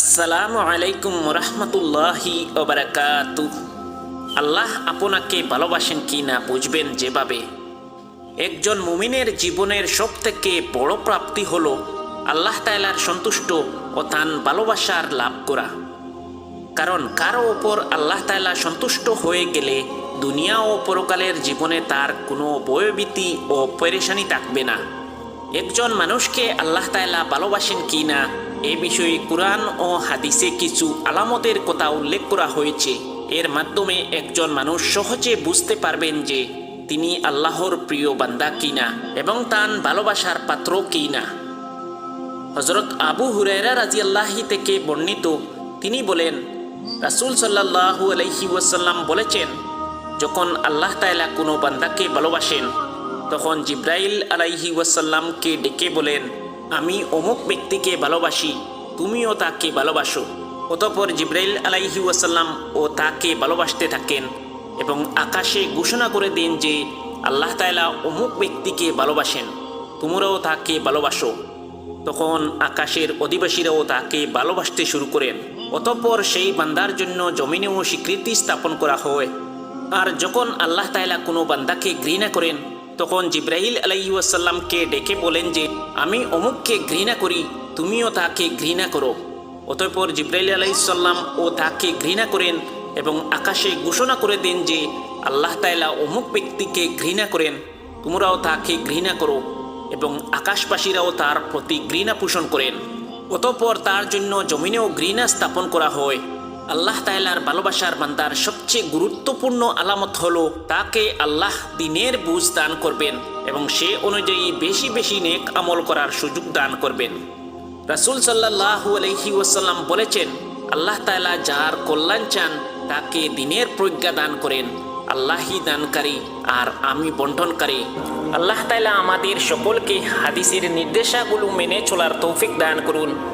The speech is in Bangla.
আসসালামু আলাইকুম রহমতুল্লাহি ওবরাকাতু। আল্লাহ আপনাকে ভালোবাসেন কি না বুঝবেন যেভাবে? একজন মুমিনের জীবনের সব থেকে বড় প্রাপ্তি হল আল্লাহ তাইলার সন্তুষ্ট ও তান ভালোবাসার লাভ করা। কারণ কারও ওপর আল্লাহ তাইলা সন্তুষ্ট হয়ে গেলে দুনিয়া ও পরকালের জীবনে তার কোনো বয়বীতি ও পরেশানি থাকবে না। একজন মানুষকে আল্লাহ তাইলা ভালোবাসেন কি না এ বিষয়ে কোরআন ও হাদিসে কিছু আলামতের কথা উল্লেখ করা হয়েছে। এর মাধ্যমে একজন মানুষ সহজে বুঝতে পারবেন যে তিনি আল্লাহর প্রিয় বান্দা কিনা এবং তান ভালোবাসার পাত্র কিনা। হজরত আবু হুরায়রা রাজি আল্লাহি থেকে বর্ণিত, তিনি বলেন, রাসুল সাল্লাহু আলহি ওয়াসাল্লাম বলেছেন, যখন আল্লাহ তাইলা কোনো বান্দাকে ভালোবাসেন, তখন জিব্রাইল আলাইহি ওয়াসাল্লামকে ডেকে বলেন আমি অমুক ব্যক্তিকে ভালোবাসি, তুমিও তাকে ভালোবাসো। অতপর জিব্রাইল আলাইহি ওয়াসাল্লাম ও তাকে ভালোবাসতে থাকেন এবং আকাশে ঘোষণা করে দিন যে আল্লাহ তাইলা অমুক ব্যক্তিকে ভালোবাসেন, তোমরাও তাকে ভালোবাসো। তখন আকাশের অধিবাসীরাও তাকে ভালোবাসতে শুরু করেন। অতঃপর সেই বান্দার জন্য জমিনেও স্বীকৃতি স্থাপন করা হয়। আর যখন আল্লাহ তাইলা কোনো বান্দাকে ঘৃণা করেন তখন জিব্রাহিল আলাইসাল্লামকে ডেকে বলেন যে, আমি অমুককে ঘৃণা করি, তুমিও তাকে ঘৃণা করো। অতঃপর জিব্রাইল আলাইসাল্লাম ও তাকে ঘৃণা করেন এবং আকাশে ঘোষণা করে দেন যে, আল্লাহ তাইলা অমুক ব্যক্তিকে ঘৃণা করেন, তোমরাও তাকে ঘৃণা করো এবং আকাশবাসীরাও তার প্রতি ঘৃণা পোষণ করেন। অতঃপর তার জন্য জমিনেও ঘৃণা স্থাপন করা হয়। আল্লাহ তাইলার ভালোবাসার বান্দার সবচেয়ে গুরুত্বপূর্ণ আলামত হলো তাকে আল্লাহ দিনের বুঝ দান করবেন এবং সে অনুযায়ী বেশি বেশি নেক আমল করার সুযোগ দান করবেন। রাসুল সাল্লাহু আলহি ওয়াসাল্লাম বলেছেন, আল্লাহ তাইলা যার কল্যাণ চান, তাকে দিনের প্রজ্ঞা দান করেন। আল্লাহি দানকারী আর আমি বন্টনকারী। আল্লাহ তাইলা আমাদের সকলকে হাদিসের নির্দেশাগুলো মেনে চলার তৌফিক দান করুন।